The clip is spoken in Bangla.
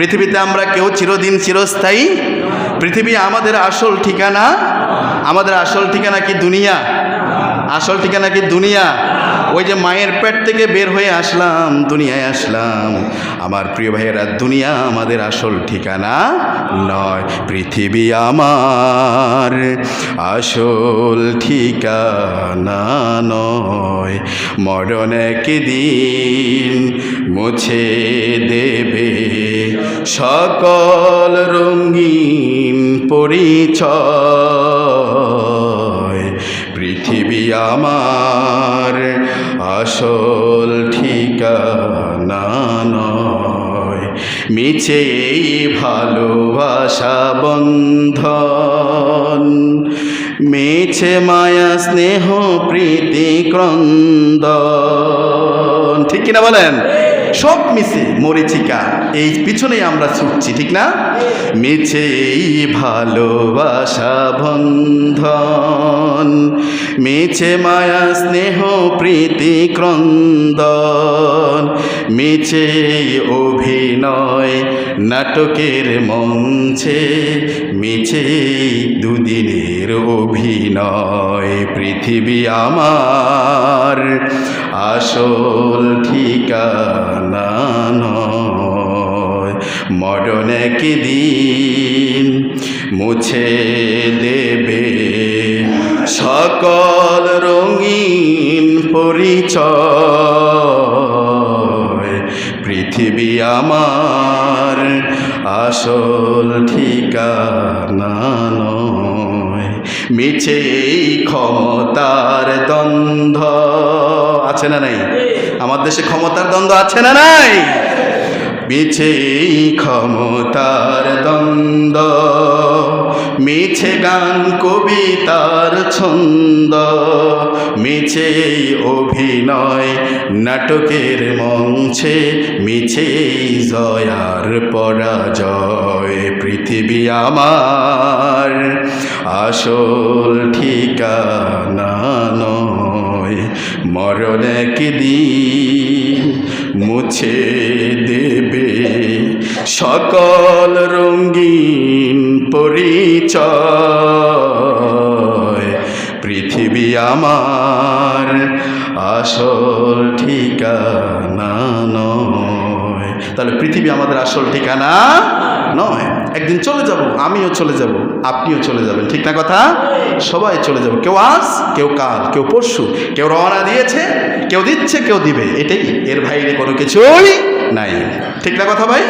পৃথিবীতে আমরা কেউ চিরদিন চিরস্থায়ী? পৃথিবী আমাদের আসল ঠিকানা? আমাদের আসল ঠিকানা কি দুনিয়া? আসল ঠিকানা কি দুনিয়া? ওই যে মায়ের পেট থেকে বের হয়ে আসলাম, দুনিয়ায় আসলাম। আমার প্রিয় ভাইয়েরা, দুনিয়া আমাদের আসল ঠিকানা নয়, পৃথিবী আমার আসল ঠিকানা নয়। মরণ একদিন মুছে দেবে? সকল রঙিন পরিচয় আমার আসল ঠিকানা নয়। মিছে ভালোবাসা বন্ধন, মিছে মায়া, স্নেহ, প্রীতি, ক্রন্দন। ঠিক কিনা বলেন? সব মিছে মরিচিকা, এই পিছনেই আমরা ছুটছি, ঠিক না? মিছে এই ভালোবাসা বন্ধন, মিছে মায়া, স্নেহ, প্রীতি, ক্রন্দন, মিছে অভিনয়, নাটকের মঞ্চে, মিছে দুদিনের অভিনয়, পৃথিবী আমার। মরণ একদিন মুছে দেবে? সকল রঙিন পরিচয়। পৃথিবী আমার আসল ঠিকানা নয়। মিছে এই ক্ষমতার দ্বন্দ্ব। আছে না নাই? আমার দেশে ক্ষমতার দ্বন্দ্ব আছে না নাই? মিছে ক্ষমতার দ্বন্দ্ব, মিছে গান, কবিতার ছন্দ, মিছে অভিনয়, নাটকের মঞ্চে মিছে জয়ার পরাজয়। পৃথিবী আমার আসল ঠিকানা নয়, মরণ একদিন মুছে দেবে সকল রঙিন পরিচয়। পৃথিবী আমার আসল ঠিকানা নয়। তাহলে পৃথিবী আমাদের আসল ঠিকানা নয়। একদিন চলে যাব, আমিও চলে যাব, আপনিও চলে যাবেন, ঠিক না কথা? সবাই চলে যাব। কেউ আজ, কেউ কাল, কেউ পরশু, কেউ রওনা দিয়েছে কেউ দিচ্ছে কেউ দিবে। এটাই। এর বাইরে কোনো কিছুই নাই। ঠিক না কথা ভাই?